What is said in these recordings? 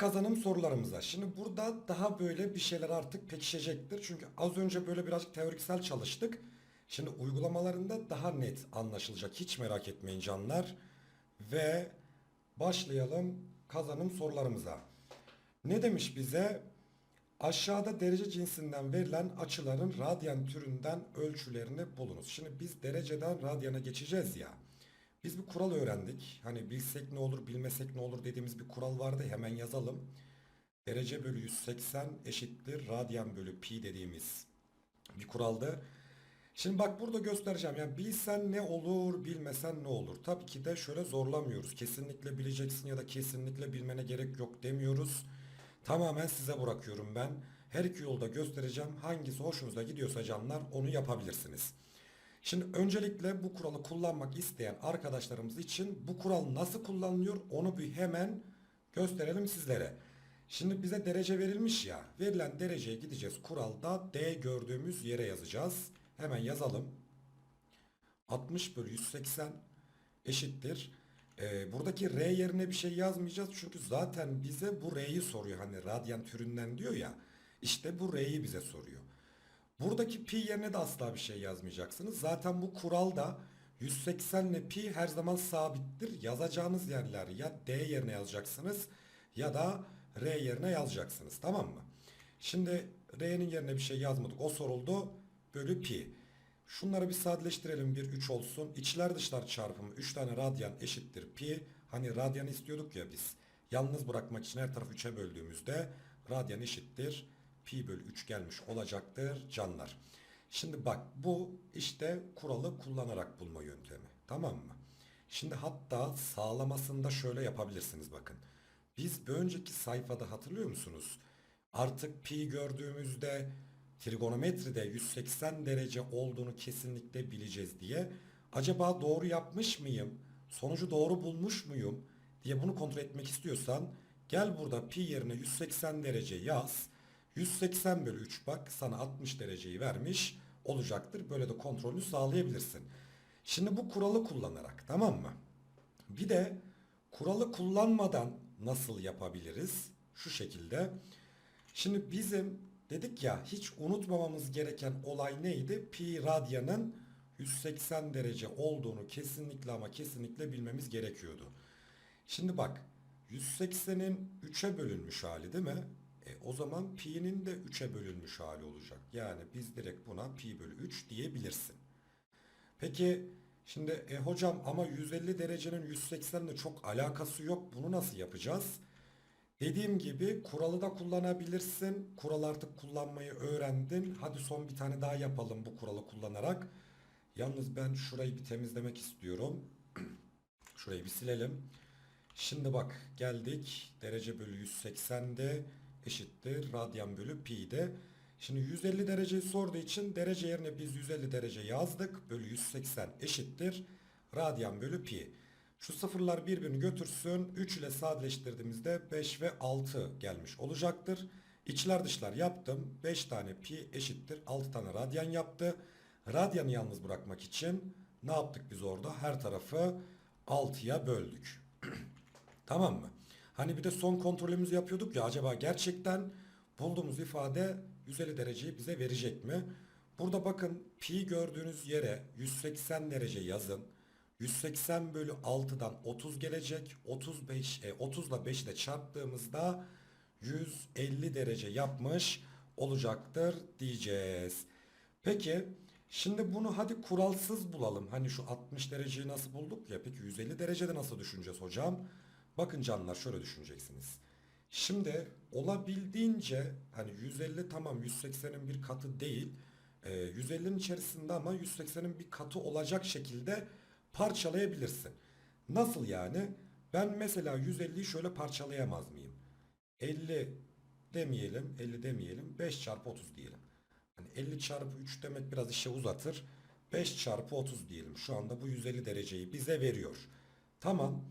kazanım sorularımıza. Şimdi burada daha böyle bir şeyler artık pekişecektir. Çünkü az önce böyle birazcık teoriksel çalıştık. Şimdi uygulamalarında daha net anlaşılacak. Hiç merak etmeyin canlar. Ve başlayalım kazanım sorularımıza. Ne demiş bize? Aşağıda derece cinsinden verilen açıların radyan türünden ölçülerini bulunuz. Şimdi biz dereceden radyana geçeceğiz ya. Biz bir kural öğrendik. Hani bilsek ne olur, bilmesek ne olur dediğimiz bir kural vardı. Hemen yazalım. Derece bölü 180 eşittir radyan bölü pi dediğimiz bir kuraldı. Şimdi bak burada göstereceğim. Yani bilsen ne olur, bilmesen ne olur. Tabii ki de şöyle zorlamıyoruz. Kesinlikle bileceksin ya da kesinlikle bilmene gerek yok demiyoruz. Tamamen size bırakıyorum ben. Her iki yolda göstereceğim. Hangisi hoşunuza gidiyorsa canlar onu yapabilirsiniz. Şimdi öncelikle bu kuralı kullanmak isteyen arkadaşlarımız için bu kural nasıl kullanılıyor onu bir hemen gösterelim sizlere. Şimdi bize derece verilmiş ya. Verilen dereceye gideceğiz. Kuralda D gördüğümüz yere yazacağız. Hemen yazalım. 60 bölü 180 eşittir. Ee, buradaki R yerine bir şey yazmayacağız. Çünkü zaten bize bu R'yi soruyor. Hani radyan türünden diyor ya. İşte bu R'yi bize soruyor. Buradaki pi yerine de asla bir şey yazmayacaksınız. Zaten bu kuralda 180 ile pi her zaman sabittir. Yazacağınız yerler ya D yerine yazacaksınız ya da R yerine yazacaksınız. Tamam mı? Şimdi R'nin yerine bir şey yazmadık. O soruldu. Bölü pi. Şunları bir sadeleştirelim. Bir 3 olsun. İçler dışlar çarpımı 3 tane radyan eşittir pi. Hani radyan istiyorduk ya biz. Yalnız bırakmak için her tarafı 3'e böldüğümüzde radyan eşittir pi bölü 3 gelmiş olacaktır canlar. Şimdi bak bu işte kuralı kullanarak bulma yöntemi. Tamam mı? Şimdi hatta sağlamasında şöyle yapabilirsiniz bakın. Biz bir önceki sayfada hatırlıyor musunuz? Artık pi gördüğümüzde trigonometride 180 derece olduğunu kesinlikle bileceğiz diye. Acaba doğru yapmış mıyım? Sonucu doğru bulmuş muyum? diye bunu kontrol etmek istiyorsan gel burada pi yerine 180 derece yaz. 180 bölü 3 bak sana 60 dereceyi vermiş olacaktır. Böyle de kontrolünü sağlayabilirsin. Şimdi bu kuralı kullanarak tamam mı? Bir de kuralı kullanmadan nasıl yapabiliriz? Şu şekilde. Şimdi bizim dedik ya hiç unutmamamız gereken olay neydi? Pi radyanın 180 derece olduğunu kesinlikle ama kesinlikle bilmemiz gerekiyordu. Şimdi bak 180'in 3'e bölünmüş hali değil mi? E, o zaman pi'nin de 3'e bölünmüş hali olacak. Yani biz direkt buna pi bölü 3 diyebilirsin. Peki şimdi e, hocam ama 150 derecenin 180 ile çok alakası yok. Bunu nasıl yapacağız? Dediğim gibi kuralı da kullanabilirsin. Kural artık kullanmayı öğrendin. Hadi son bir tane daha yapalım bu kuralı kullanarak. Yalnız ben şurayı bir temizlemek istiyorum. Şurayı bir silelim. Şimdi bak geldik. Derece bölü 180'de eşittir radyan bölü pi'de. Şimdi 150 dereceyi sorduğu için derece yerine biz 150 derece yazdık. Bölü 180 eşittir radyan bölü pi. Şu sıfırlar birbirini götürsün. 3 ile sadeleştirdiğimizde 5 ve 6 gelmiş olacaktır. İçler dışlar yaptım. 5 tane pi eşittir 6 tane radyan yaptı. Radyanı yalnız bırakmak için ne yaptık biz orada? Her tarafı 6'ya böldük. tamam mı? Hani bir de son kontrolümüzü yapıyorduk ya acaba gerçekten bulduğumuz ifade 150 dereceyi bize verecek mi? Burada bakın pi gördüğünüz yere 180 derece yazın. 180 bölü 6'dan 30 gelecek. 35, e, 30 ile 5 ile çarptığımızda 150 derece yapmış olacaktır diyeceğiz. Peki şimdi bunu hadi kuralsız bulalım. Hani şu 60 dereceyi nasıl bulduk ya peki 150 derecede nasıl düşüneceğiz hocam? Bakın canlar şöyle düşüneceksiniz. Şimdi olabildiğince hani 150 tamam 180'in bir katı değil. E, 150'nin içerisinde ama 180'in bir katı olacak şekilde parçalayabilirsin. Nasıl yani? Ben mesela 150'yi şöyle parçalayamaz mıyım? 50 demeyelim, 50 demeyelim, 5 çarpı 30 diyelim. Hani 50 çarpı 3 demek biraz işe uzatır. 5 çarpı 30 diyelim. Şu anda bu 150 dereceyi bize veriyor. Tamam.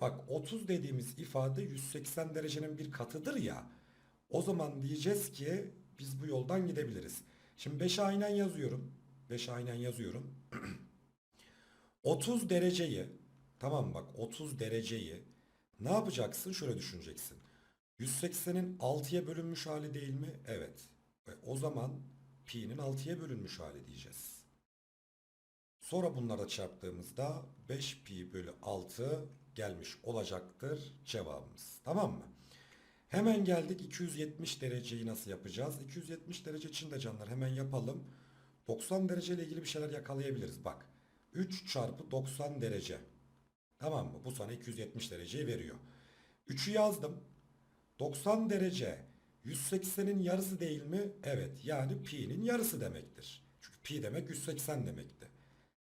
Bak 30 dediğimiz ifade 180 derecenin bir katıdır ya. O zaman diyeceğiz ki biz bu yoldan gidebiliriz. Şimdi 5 aynen yazıyorum. 5 aynen yazıyorum. 30 dereceyi tamam bak 30 dereceyi ne yapacaksın? Şöyle düşüneceksin. 180'in 6'ya bölünmüş hali değil mi? Evet. E, o zaman pi'nin 6'ya bölünmüş hali diyeceğiz. Sonra bunları çarptığımızda 5 pi bölü 6 gelmiş olacaktır cevabımız. Tamam mı? Hemen geldik 270 dereceyi nasıl yapacağız? 270 derece için de canlar hemen yapalım. 90 derece ile ilgili bir şeyler yakalayabiliriz. Bak 3 çarpı 90 derece. Tamam mı? Bu sana 270 dereceyi veriyor. 3'ü yazdım. 90 derece 180'in yarısı değil mi? Evet. Yani pi'nin yarısı demektir. Çünkü pi demek 180 demekti.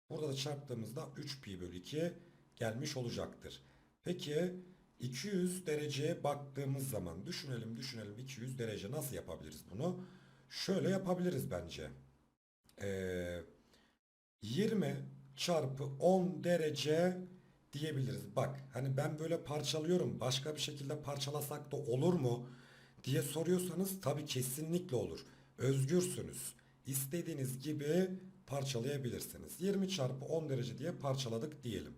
Burada da çarptığımızda 3 pi bölü 2 gelmiş olacaktır. Peki 200 dereceye baktığımız zaman düşünelim düşünelim 200 derece nasıl yapabiliriz bunu? Şöyle yapabiliriz bence. Ee, 20 çarpı 10 derece diyebiliriz. Bak hani ben böyle parçalıyorum başka bir şekilde parçalasak da olur mu diye soruyorsanız tabii kesinlikle olur. Özgürsünüz. İstediğiniz gibi parçalayabilirsiniz. 20 çarpı 10 derece diye parçaladık diyelim.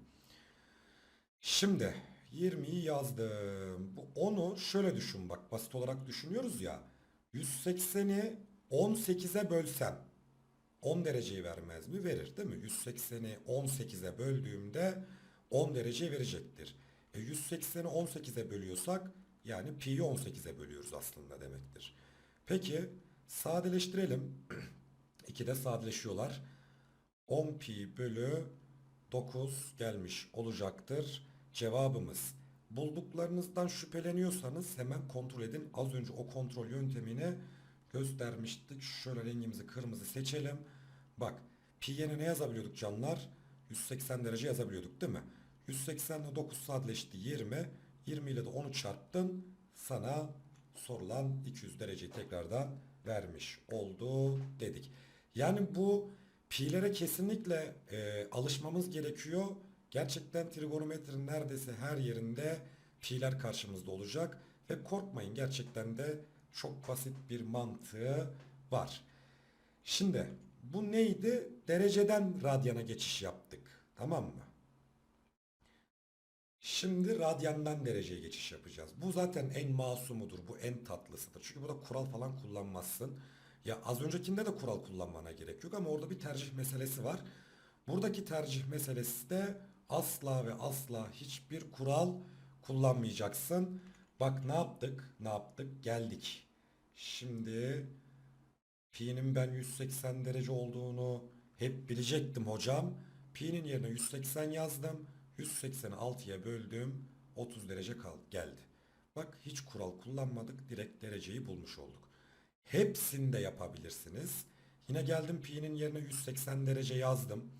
Şimdi 20'yi yazdım. Bu 10'u şöyle düşün bak basit olarak düşünüyoruz ya. 180'i 18'e bölsem 10 dereceyi vermez mi? Verir değil mi? 180'i 18'e böldüğümde 10 dereceyi verecektir. E 180'i 18'e bölüyorsak yani pi'yi 18'e bölüyoruz aslında demektir. Peki sadeleştirelim. 2'de sadeleşiyorlar. 10 pi bölü 9 gelmiş olacaktır. Cevabımız. Bulduklarınızdan şüpheleniyorsanız hemen kontrol edin. Az önce o kontrol yöntemini göstermiştik. Şöyle rengimizi kırmızı seçelim. Bak yerine ne yazabiliyorduk canlar? 180 derece yazabiliyorduk değil mi? 180 ile 9 sadeleşti 20. 20 ile de 10'u çarptın. Sana sorulan 200 dereceyi tekrardan vermiş oldu dedik. Yani bu pi'lere kesinlikle e, alışmamız gerekiyor. Gerçekten trigonometrinin neredeyse her yerinde pi'ler karşımızda olacak. Ve korkmayın gerçekten de çok basit bir mantığı var. Şimdi bu neydi? Dereceden radyana geçiş yaptık. Tamam mı? Şimdi radyandan dereceye geçiş yapacağız. Bu zaten en masumudur. Bu en tatlısıdır. Çünkü burada kural falan kullanmazsın. Ya az öncekinde de kural kullanmana gerek yok ama orada bir tercih meselesi var. Buradaki tercih meselesi de asla ve asla hiçbir kural kullanmayacaksın. Bak ne yaptık? Ne yaptık? Geldik. Şimdi pi'nin ben 180 derece olduğunu hep bilecektim hocam. Pi'nin yerine 180 yazdım. 180'i 6'ya böldüm. 30 derece kal geldi. Bak hiç kural kullanmadık. Direkt dereceyi bulmuş olduk. Hepsini de yapabilirsiniz. Yine geldim pi'nin yerine 180 derece yazdım.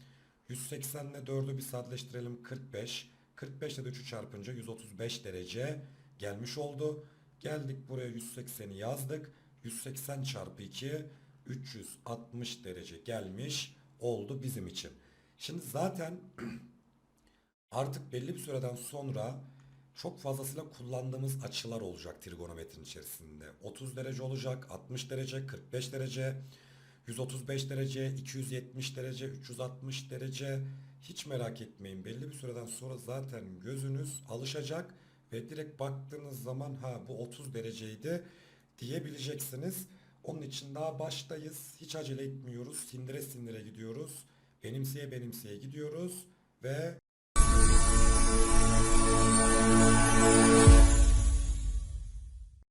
180 ile 4'ü bir sadeleştirelim 45. 45 ile de 3'ü çarpınca 135 derece gelmiş oldu. Geldik buraya 180'i yazdık. 180 çarpı 2 360 derece gelmiş oldu bizim için. Şimdi zaten artık belli bir süreden sonra çok fazlasıyla kullandığımız açılar olacak trigonometrin içerisinde. 30 derece olacak, 60 derece, 45 derece, 135 derece, 270 derece, 360 derece hiç merak etmeyin. Belli bir süreden sonra zaten gözünüz alışacak ve direkt baktığınız zaman ha bu 30 dereceydi diyebileceksiniz. Onun için daha baştayız. Hiç acele etmiyoruz. Sindire sindire gidiyoruz. Benimseye benimseye gidiyoruz ve